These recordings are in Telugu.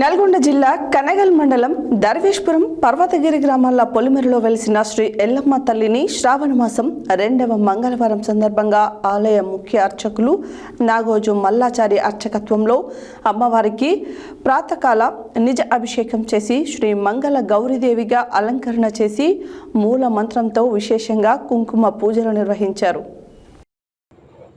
నల్గొండ జిల్లా కనగల్ మండలం దర్వేష్పురం పర్వతగిరి గ్రామాల పొలిమేరలో వెలిసిన శ్రీ ఎల్లమ్మ తల్లిని శ్రావణ మాసం రెండవ మంగళవారం సందర్భంగా ఆలయ ముఖ్య అర్చకులు నాగోజు మల్లాచారి అర్చకత్వంలో అమ్మవారికి ప్రాతకాల నిజ అభిషేకం చేసి శ్రీ మంగళ గౌరీదేవిగా అలంకరణ చేసి మూల మంత్రంతో విశేషంగా కుంకుమ పూజలు నిర్వహించారు.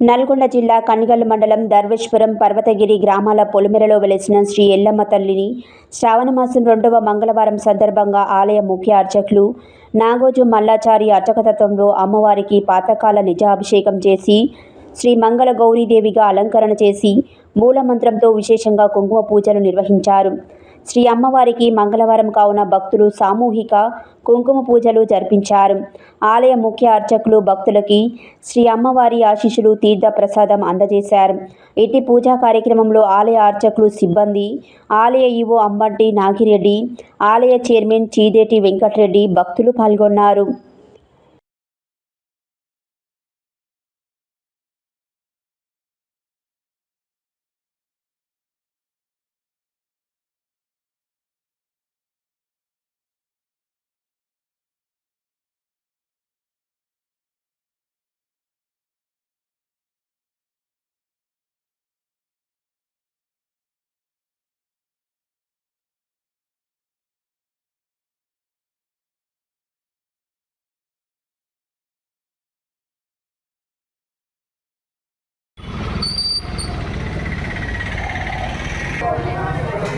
నల్గొండ జిల్లా కనిగల్ మండలం దర్వేశ్వరం పర్వతగిరి గ్రామాల పొలిమెరలో వెలిసిన శ్రీ ఎల్లమ్మ తల్లిని శ్రావణమాసం రెండవ మంగళవారం సందర్భంగా ఆలయ ముఖ్య అర్చకులు నాగోజు మల్లాచారి అర్చకతత్వంలో అమ్మవారికి పాతకాల నిజాభిషేకం చేసి శ్రీ మంగళ గౌరీదేవిగా అలంకరణ చేసి మూలమంత్రంతో విశేషంగా కుంకుమ పూజలు నిర్వహించారు. శ్రీ అమ్మవారికి మంగళవారం కావున భక్తులు సామూహిక కుంకుమ పూజలు జరిపించారు. ఆలయ ముఖ్య అర్చకులు భక్తులకి శ్రీ అమ్మవారి ఆశీస్సులు తీర్థ ప్రసాదం అందజేశారు. ఎట్టి పూజా కార్యక్రమంలో ఆలయ అర్చకులు సిబ్బంది ఆలయ ఈవో అంబంటి నాగిరెడ్డి ఆలయ చైర్మన్ చీదేటి వెంకటరెడ్డి భక్తులు పాల్గొన్నారు.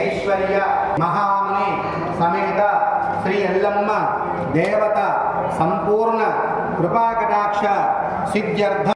ఐశ్వర్య మహాముని సమేత శ్రీ ఎల్లమ్మ దేవత సంపూర్ణ కృపాకటాక్ష సిద్ధ్యర్థ